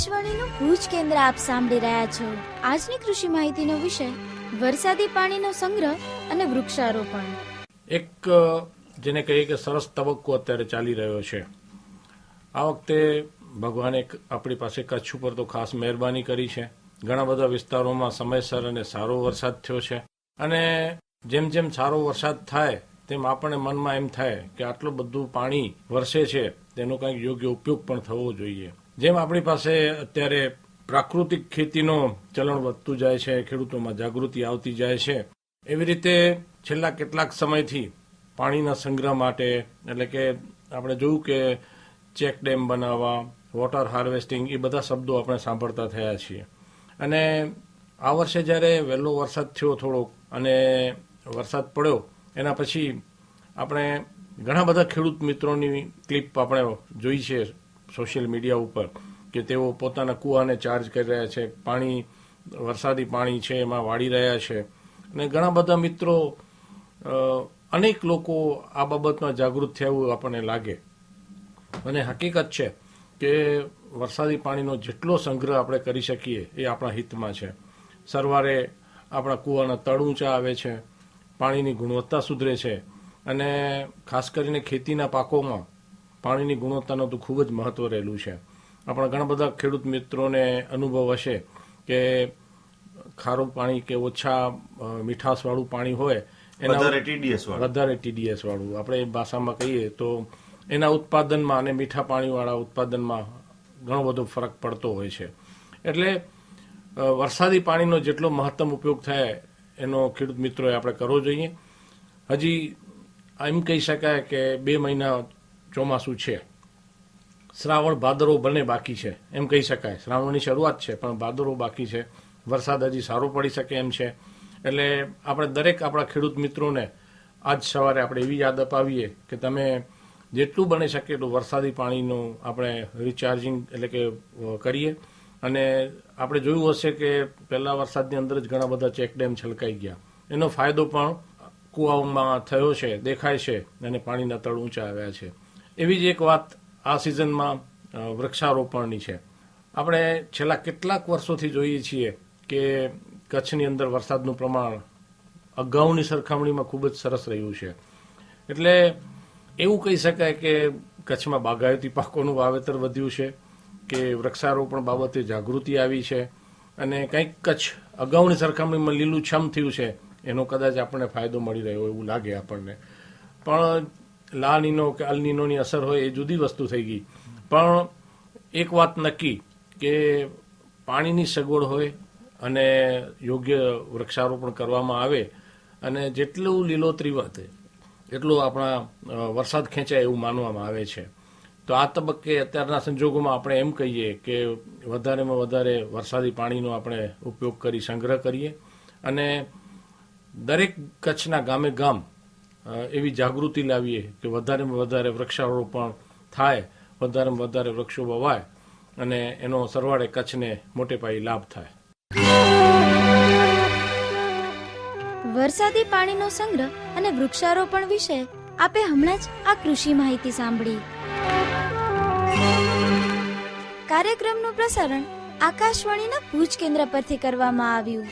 આકાશવાણીનું ભુજ કેન્દ્ર આપ સાંભળી રહ્યા છો. આજની કૃષિ માહિતીનો વિષય, વરસાદી પાણીનો સંગ્રહ અને વૃક્ષારોપણ. એક જેને કહીએ કે સરસ તબક્કો અત્યારે ચાલી રહ્યો છે. આ વખતે ભગવાને આપણી પાસે કચ્છ ઉપર તો ખાસ મહેરબાની કરી છે. ઘણા બધા વિસ્તારોમાં સમયસર અને સારો વરસાદ થયો છે. અને જેમ જેમ સારો વરસાદ થાય, તેમ આપણને મનમાં એમ થાય કે આટલું બધું પાણી વરસે છે, તેનો કંઈક યોગ્ય ઉપયોગ પણ થવો જોઈએ. જેમ આપણી પાસે અત્યારે પ્રાકૃતિક ખેતીનો ચલણ વધતું જાય છે, ખેડૂતોમાં જાગૃતિ આવતી જાય છે, એવી રીતે છેલ્લા કેટલાક સમયથી પાણીના સંગ્રહ માટે, એટલે કે આપણે જોયું કે ચેક ડેમ બનાવવા, વોટર હાર્વેસ્ટિંગ, એ બધા શબ્દો આપણે સાંભળતા થયા છીએ. અને આ વર્ષે જ્યારે વહેલો વરસાદ થયો થોડોક અને વરસાદ પડ્યો, એના પછી આપણે ઘણા બધા ખેડૂત મિત્રોની ક્લિપ આપણે જોઈ છે. સોશિયલ મીડિયા ઉપર કે તેઓ પોતાના કૂવાને ચાર્જ કરી રહ્યા છે, પાણી, વરસાદી પાણી છે, એમાં વાળી રહ્યા છે. અને ઘણા બધા મિત્રો અનેક લોકો આ બાબતમાં જાગૃત થયા આપણને લાગે. અને હકીકત છે કે વરસાદી પાણીનો જેટલો સંગ્રહ આપણે કરી શકીએ એ આપણા હિતમાં છે. સરવારે આપણા કૂવાના તળ ઊંચા આવે છે, પાણીની ગુણવત્તા સુધરે છે. અને ખાસ કરીને ખેતીના પાકોમાં પાણીની ગુણવત્તાનું તો ખૂબ જ મહત્વ રહેલું છે. આપણા ઘણા બધા ખેડૂત મિત્રોને અનુભવ હશે કે ખારું પાણી કે ઓછા મીઠાશવાળું પાણી હોય એના. વધારે ટીડીએસ વાળું. આપણે ભાષામાં કહીએ તો એના ઉત્પાદનમાં અને મીઠા પાણીવાળા ઉત્પાદનમાં ઘણો બધો ફરક પડતો હોય છે. એટલે વરસાદી પાણીનો જેટલો મહત્તમ ઉપયોગ થાય એનો ખેડૂત મિત્રોએ આપણે કરવો જોઈએ. હજી એમ કહી શકાય કે બે મહિના ચોમાસું છે. શ્રાવણ ભાદરવો બંને બાકી છે. એમ કહી શકાય. શ્રાવણની શરૂઆત છે, પણ ભાદરવો બાકી છે. વરસાદ હજી સારો પડી શકે એમ છે. એટલે આપણે દરેક આપણા ખેડૂત મિત્રોને આજ સવારે આપણે એવી યાદ અપાવીએ કે તમે જેટલું બની શકે એટલું વરસાદી પાણીનું આપણે રિચાર્જિંગ એટલે કે કરીએ. અને આપણે જોયું હશે કે પહેલાં વરસાદની અંદર જ ઘણા બધા ચેક ડેમ છલકાઈ ગયા. એનો ફાયદો પણ કુવાઓમાં થયો છે, દેખાય છે અને પાણીના તળ ઊંચા આવ્યા છે. એવી જ એક વાત આ સિઝનમાં વૃક્ષારોપણની છે. આપણે છેલ્લા કેટલાક વર્ષોથી જોઈએ છીએ કે કચ્છની અંદર વરસાદનું પ્રમાણ અગાઉની સરખામણીમાં ખૂબ જ સરસ રહ્યું છે. એટલે એવું કહી શકાય કે કચ્છમાં બાગાયતી પાકોનું વાવેતર વધ્યું છે, કે વૃક્ષારોપણ બાબતે જાગૃતિ આવી છે, અને કંઈક કચ્છ અગાઉની સરખામણીમાં લીલુંછમ થયું છે, એનો કદાચ આપણને ફાયદો મળી રહ્યો એવું લાગે આપણને. પણ લા નીનો કે અલનીનોની અસર હોય એ જુદી વસ્તુ થઈ ગઈ. પણ એક વાત નક્કી કે પાણીની સગવડ હોય અને યોગ્ય વૃક્ષારોપણ કરવામાં આવે અને જેટલું લીલોતરી વધે, એટલું આપણા વરસાદ ખેંચાય એવું માનવામાં આવે છે. તો આ તબક્કે અત્યારના સંજોગોમાં આપણે એમ કહીએ કે વધારેમાં વધારે વરસાદી પાણીનો આપણે ઉપયોગ કરી, સંગ્રહ કરીએ અને દરેક કચ્છના ગામે ગામ એવી જાગૃતિ લાવીએ કે વધારેમાં વધારે વૃક્ષારોપણ થાય, વધારેમાં વધારે વૃક્ષો વવાય અને એનો સરવાળે કચ્છને મોટે પાયે લાભ થાય. વરસાદી પાણીનો સંગ્રહ અને વૃક્ષારોપણ વિશે આપે હમણાં જ આ કૃષિ માહિતી સાંભળી. કાર્યક્રમનું પ્રસારણ આકાશવાણીના ભુજ કેન્દ્ર પરથી કરવામાં આવ્યું.